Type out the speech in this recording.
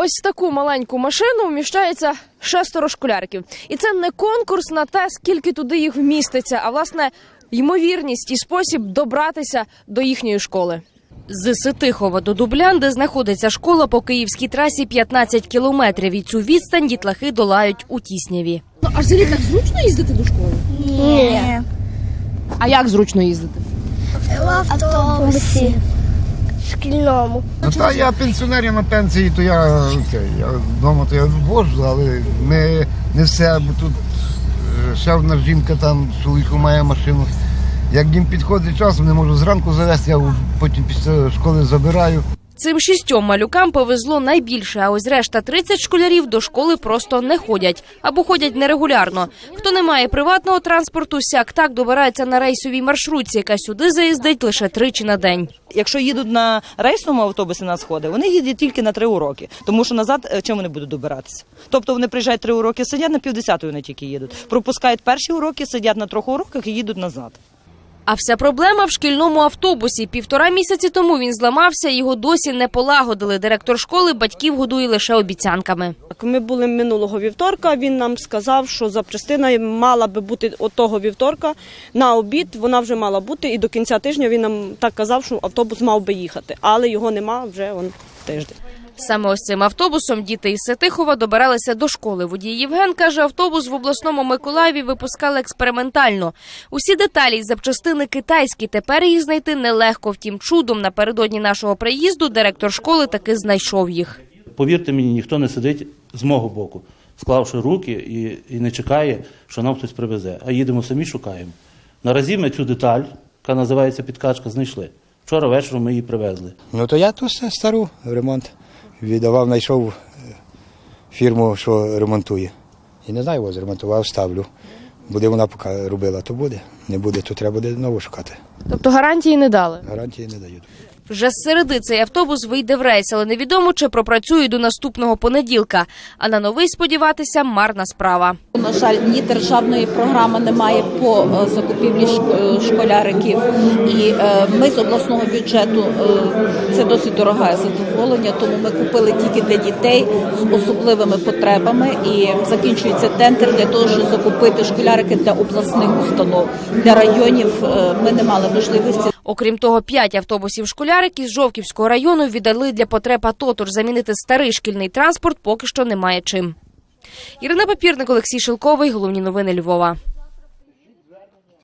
Ось в таку маленьку машину вміщається шестеро школяриків. І це не конкурс на те, скільки туди їх вміститься, а власне ймовірність і спосіб добратися до їхньої школи. З Ситихова до Дублян, де знаходиться школа по київській трасі 15 кілометрів. І цю відстань дітлахи долають у Тісняві. А взагалі так зручно їздити до школи? Ні. А як зручно їздити? В автобусі шкільному. Ну, та я пенсіонер, на пенсії, то я, це, я вдома то я вожу, але не, не все, бо тут е, ще одна жінка там чоловіку має машину. Як їм підходить час, не можу зранку завести, я потім після школи забираю. Цим шістьом малюкам повезло найбільше, а ось решта 30 школярів до школи просто не ходять або ходять нерегулярно. Хто не має приватного транспорту, сяк так добирається на рейсовій маршрутці, яка сюди заїздить лише тричі на день. Якщо їдуть на рейсному автобусі на сходи, вони їдуть тільки на три уроки, тому що назад е, чим вони будуть добиратися? Тобто вони приїжджають три уроки, сидять на півдесятої вони тільки їдуть. Пропускають перші уроки, сидять на трьох уроках і їдуть назад. А вся проблема в шкільному автобусі. Півтора місяці тому він зламався, його досі не полагодили. Директор школи батьків годує лише обіцянками. Ми були минулого вівторка. Він нам сказав, що запчастина мала би бути от того вівторка на обід. Вона вже мала бути, і до кінця тижня він нам так казав, що автобус мав би їхати, але його нема вже он тиждень. Саме ось цим автобусом діти із Сетихова добиралися до школи. Водій Євген каже, автобус в обласному Миколаєві випускали експериментально. Усі деталі й запчастини китайські. Тепер їх знайти нелегко. Втім, чудом напередодні нашого приїзду директор школи таки знайшов їх. Повірте мені, ніхто не сидить з мого боку, склавши руки і, і не чекає, що нам хтось привезе. А їдемо самі шукаємо. Наразі ми цю деталь, яка називається підкачка, знайшли. Вчора вечором ми її привезли. Ну то я ту стару ремонт віддавав, знайшов е, фірму, що ремонтує. І не знаю, його зремонтував, ставлю. Буде вона поки робила, то буде. Не буде, то треба буде нову шукати. Тобто гарантії не дали. Гарантії не дають. Вже з середи цей автобус вийде в рейс, але невідомо, чи пропрацює до наступного понеділка. А на новий сподіватися марна справа. На жаль, ні державної програми немає по е, закупівлі е, школяриків, і е, ми з обласного бюджету це досить дороге задоволення. Тому ми купили тільки для дітей з особливими потребами. І закінчується тендер для того, щоб закупити школярики для обласних установ для районів. Ми не мали можливості. Окрім того, п'ять автобусів школярик із Жовківського району віддали для потреб АТО, тож замінити старий шкільний транспорт поки що немає чим. Ірина Папірник, Олексій Шилковий. Головні новини Львова.